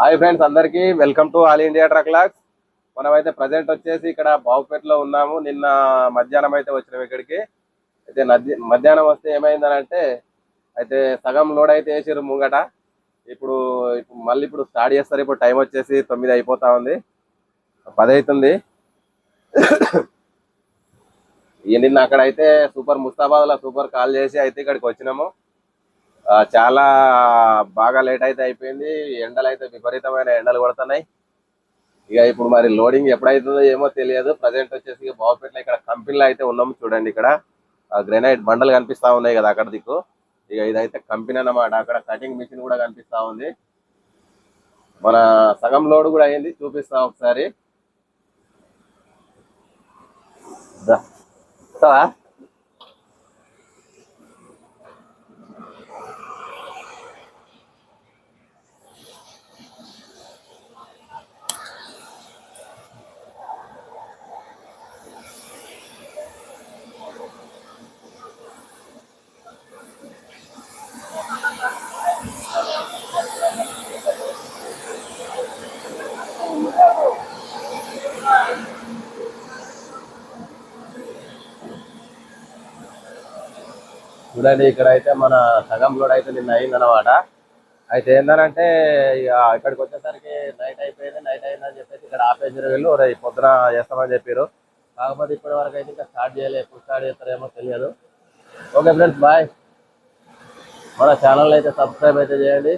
Hi friends అందరికీ welcome to all India truck lakhs మనమైతే present వచ్చేసి ఇక్కడ బావుపేటలో ఉన్నాము. నిన్న మధ్యాహ్నం అయితే వచ్చినాం ఇక్కడికి. అయితే మధ్యాహ్నం వస్తే ఏమైందని అంటే అయితే సగం లోడ్ అయితే వేసారు ముంగట. ఇప్పుడు ఇప్పుడు మళ్ళీ ఇప్పుడు స్టార్ట్ చేస్తారు. ఇప్పుడు టైం వచ్చేసి తొమ్మిది అయిపోతా ఉంది. పది అవుతుంది ఈ నిన్న అక్కడ అయితే సూపర్ ముస్తాబాద్లో సూపర్ కాల్ చేసి అయితే ఇక్కడికి వచ్చినాము. చాలా బాగా లేట్ అయితే అయిపోయింది. ఎండలు అయితే విపరీతమైన ఎండలు కొడుతున్నాయి. ఇక ఇప్పుడు మరి లోడింగ్ ఎప్పుడైతుందో ఏమో తెలియదు. ప్రజెంట్ వచ్చేసి ఇక ఇక్కడ కంపెనీలో అయితే ఉన్నాము చూడండి ఇక్కడ. గ్రెనైట్ బండలు కనిపిస్తా ఉన్నాయి కదా అక్కడ దిక్కు. ఇక ఇదైతే కంపెనీ అన్నమాట. అక్కడ కటింగ్ మిషన్ కూడా కనిపిస్తా ఉంది. మన సగం లోడ్ కూడా అయింది. చూపిస్తా ఒకసారి. చూడండి ఇక్కడ అయితే మన సగం లోడ్ అయితే నిన్న అయిందనమాట అయితే ఏంటంటే ఇక ఇక్కడికి వచ్చేసరికి నైట్ అయిపోయింది నైట్ అయిందని చెప్పేసి ఇక్కడ ఆపేసారు వీళ్ళు. రేపు పొద్దున చేస్తామని చెప్పారు కాకపోతే ఇప్పటి వరకు అయితే ఇంకా స్టార్ట్ చేయలేదు ఎప్పుడు స్టార్ట్ చేస్తారేమో తెలియదు. ఓకే ఫ్రెండ్స్ బాయ్ మన ఛానల్ అయితే సబ్స్క్రైబ్ అయితే చేయండి.